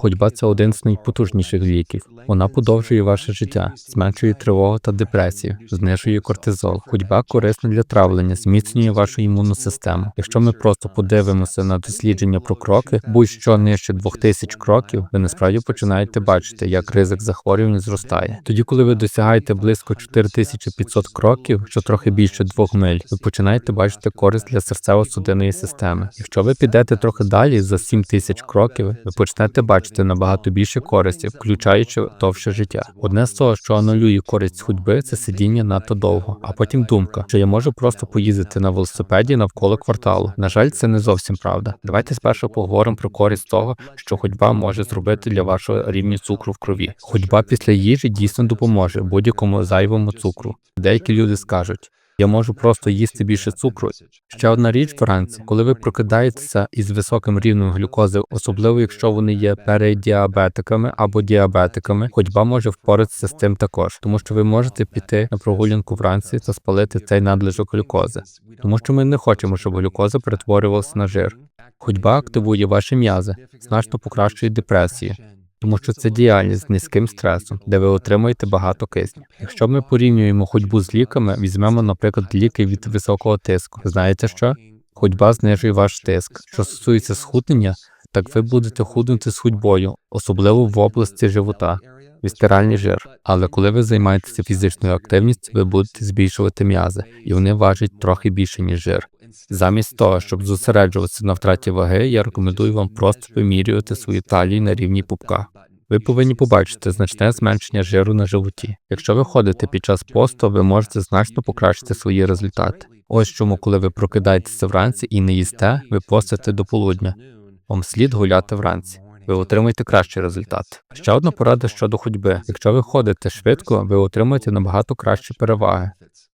Ходьба це один з найпотужніших ліків. Вона подовжує ваше життя, зменшує тривогу та депресію, знижує кортизол. Ходьба корисна для травлення, зміцнює вашу імунну систему. Якщо ми просто подивимося на дослідження про кроки, будь-що нижче 2000 кроків, ви насправді починаєте бачити, як ризик захворювань зростає. Тоді, коли ви досягаєте близько 4500 кроків, що трохи більше двох миль, ви починаєте бачити користь для серцево-судинної системи. Якщо ви підете трохи далі за 7000 кроків, ви почнете бачити набагато більше користі, включаючи довше життя. Одне з того, що анулює користь ходьби, це сидіння надто довго, а потім думка, що я можу просто поїздити на велосипеді навколо кварталу. На жаль, це не зовсім правда. Давайте спершу поговоримо про користь того, що ходьба може зробити для вашого рівня цукру в крові. Ходьба після їжі дійсно допоможе будь-якому зайвому цукру. Деякі люди скажуть. Я можу просто їсти більше цукру. Ще одна річ вранці, коли ви прокидаєтеся із високим рівнем глюкози, особливо якщо вони є передіабетиками або діабетиками, ходьба може впоратися з тим також, тому що ви можете піти на прогулянку вранці та спалити цей надлишок глюкози, тому що ми не хочемо, щоб глюкоза перетворювалася на жир. Ходьба активує ваші м'язи, значно покращує депресію, тому що це діяльність з низьким стресом, де ви отримуєте багато кисню. Якщо ми порівнюємо ходьбу з ліками, візьмемо, наприклад, ліки від високого тиску. Знаєте що? Ходьба знижує ваш тиск. Що стосується схуднення, так ви будете худнути з ходьбою, особливо в області живота. Вістеральний жир. Але коли ви займаєтеся фізичною активністю, ви будете збільшувати м'язи, і вони важать трохи більше, ніж жир. Замість того, щоб зосереджуватися на втраті ваги, я рекомендую вам просто вимірювати свою талію на рівні пупка. Ви повинні побачити значне зменшення жиру на животі. Якщо ви ходите під час посту, ви можете значно покращити свої результати. Ось чому, коли ви прокидаєтеся вранці і не їсте, ви постите до полудня. Вам слід гуляти вранці. Ви отримаєте кращий результат. Ще одна порада щодо ходьби. Якщо ви ходите швидко, ви отримаєте набагато кращі переваги.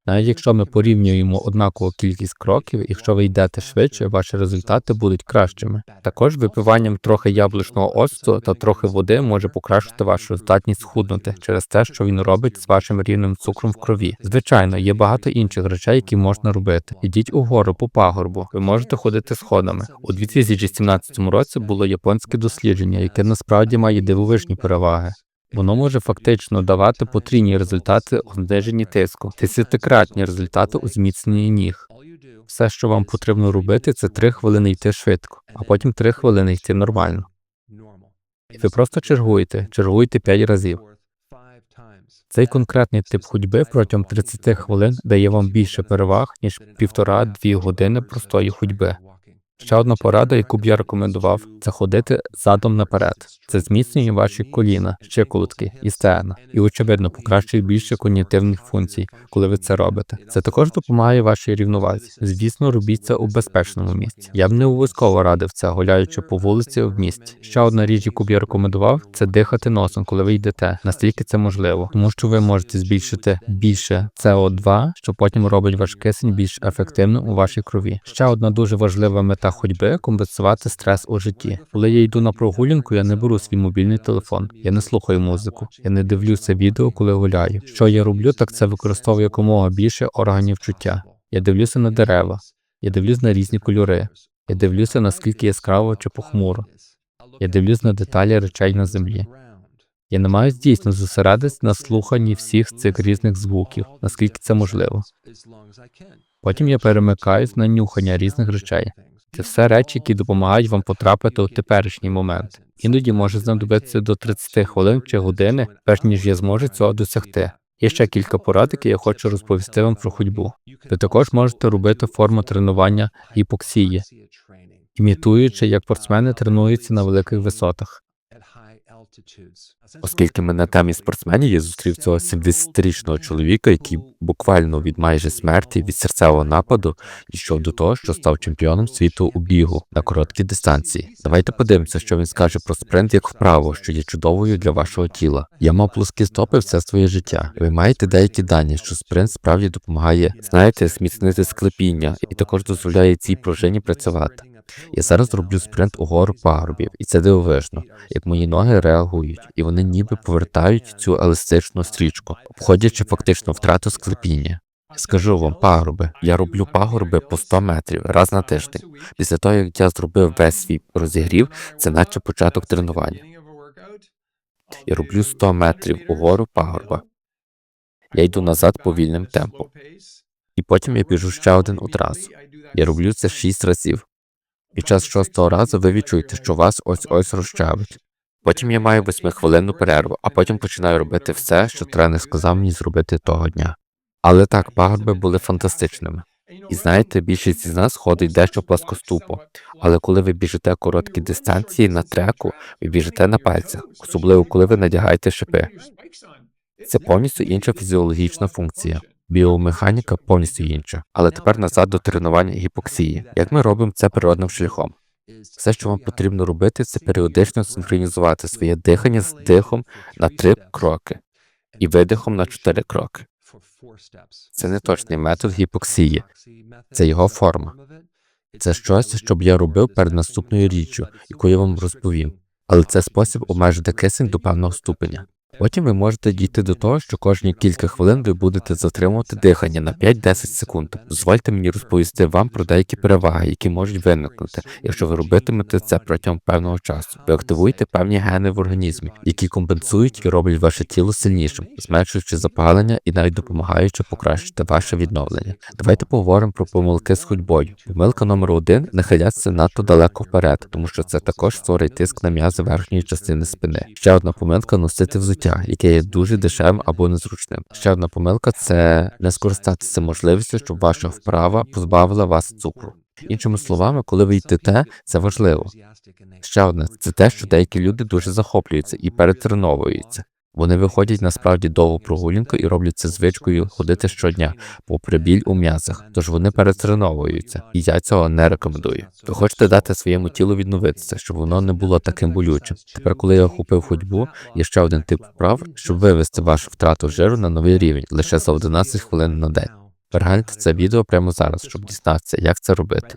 Навіть якщо ми порівнюємо однакову кількість кроків, якщо ви йдете швидше, ваші результати будуть кращими. Також випиванням трохи яблучного оцту та трохи води може покращити вашу здатність схуднути через те, що він робить з вашим рівнем цукром в крові. Звичайно, є багато інших речей, які можна робити. Ідіть угору по пагорбу. Ви можете ходити сходами. У 2017 році було японське дослідження, яке насправді має дивовижні переваги. Воно може фактично давати потрійні результати у зниженні тиску, десятикратні результати у зміцненні ніг. Все, що вам потрібно робити, це 3 хвилини йти швидко, а потім 3 хвилини йти нормально. І ви просто чергуєте, чергуєте 5 разів. Цей конкретний тип ходьби протягом 30 хвилин дає вам більше переваг, ніж півтора-дві години простої ходьби. Ще одна порада, яку б я рекомендував, це ходити задом наперед. Це зміцнює ваші коліна, щиколотки і стегна, і очевидно покращує більше когнітивних функцій, коли ви це робите. Це також допомагає вашій рівновазі. Звісно, робіть це у безпечному місці. Я б не обов'язково радив це, гуляючи по вулиці в місті. Ще одна річ, яку б я рекомендував, це дихати носом, коли ви йдете, наскільки це можливо, тому що ви можете збільшити більше СО2, що потім робить ваш кисень більш ефективним у вашій крові. Ще одна дуже важлива мета ходьби компенсувати стрес у житті. Коли я йду на прогулянку, я не беру свій мобільний телефон, я не слухаю музику, я не дивлюся відео, коли гуляю. Що я роблю, так це використовую якомога більше органів чуття. Я дивлюся на дерева, я дивлюся на різні кольори, я дивлюся наскільки яскраво чи похмуро. Я дивлюсь на деталі речей на землі. Я намагаюсь дійсно зосередитись на слуханні всіх цих різних звуків, наскільки це можливо. Потім я перемикаюсь на нюхання різних речей. Це все речі, які допомагають вам потрапити у теперішній момент. Іноді може знадобитися до 30 хвилин чи години, перш ніж я зможу цього досягти. Є ще кілька порад, які я хочу розповісти вам про ходьбу. Ви також можете робити форму тренування гіпоксії, імітуючи, як спортсмени тренуються на великих висотах. Оскільки ми на темі спортсменів, я зустрів цього 70-річного чоловіка, який буквально від майже смерті від серцевого нападу дійшов до того, що став чемпіоном світу у бігу на короткій дистанції. Давайте подивимося, що він скаже про спринт як вправу, що є чудовою для вашого тіла. Я мав плоскі стопи все своє життя. Ви маєте деякі дані, що спринт справді допомагає, знаєте, зміцнити склепіння і також дозволяє цій пружині працювати. Я зараз роблю спринт угору пагорбів, і це дивовижно, як мої ноги реагують, і вони ніби повертають цю еластичну стрічку, обходячи фактично втрату склепіння. Скажу вам, пагорби. Я роблю пагорби по 100 метрів раз на тиждень. Після того, як я зробив весь свій розігрів, це наче початок тренування. і роблю 100 метрів угору пагорба. Я йду назад повільним темпом. І потім я біжу ще один одразу. Я роблю це 6 разів. Під час шостого разу ви відчуєте, що вас ось ось розчавить. Потім я маю восьмихвилинну перерву, а потім починаю робити все, що тренер сказав мені зробити того дня. Але так, пагорби були фантастичними. І знаєте, більшість із нас ходить дещо пласкоступо. Але коли ви біжите короткі дистанції на треку, ви біжите на пальцях, особливо коли ви надягаєте шипи. Це повністю інша фізіологічна функція. Біомеханіка повністю інша. Але тепер назад до тренування гіпоксії. Як ми робимо це природним шляхом? Все, що вам потрібно робити, це періодично синхронізувати своє дихання з дихом на три кроки і видихом на чотири кроки. Це не точний метод гіпоксії, це його форма. Це щось, що б я робив перед наступною річчю, яку я вам розповім. Але це спосіб обмежити кисень до певного ступеня. Потім ви можете дійти до того, що кожні кілька хвилин ви будете затримувати дихання на 5-10 секунд. Дозвольте мені розповісти вам про деякі переваги, які можуть виникнути, якщо ви робитимете це протягом певного часу. Ви активуєте певні гени в організмі, які компенсують і роблять ваше тіло сильнішим, зменшуючи запалення і навіть допомагаючи покращити ваше відновлення. Давайте поговоримо про помилки з ходьбою. Помилка номер один нахилятися надто далеко вперед, тому що це також створить тиск на м'язи верхньої частини спини. Ще одна помилка носити взуття, яке є дуже дешевим або незручним. Ще одна помилка це не скористатися можливістю, щоб ваша вправа позбавила вас цукру. Іншими словами, коли ви йдете, це важливо. Ще одне це те, що деякі люди дуже захоплюються і перетреновуються. Вони виходять насправді довгу прогулянку і роблять це звичкою ходити щодня, попри біль у м'язах, тож вони перетреновуються, і я цього не рекомендую. Ви хочете дати своєму тілу відновитися, щоб воно не було таким болючим. Тепер, коли я охопив ходьбу, є ще один тип вправ, щоб вивести вашу втрату жиру на новий рівень лише за 11 хвилин на день. Перегляньте це відео прямо зараз, щоб дізнатися, як це робити.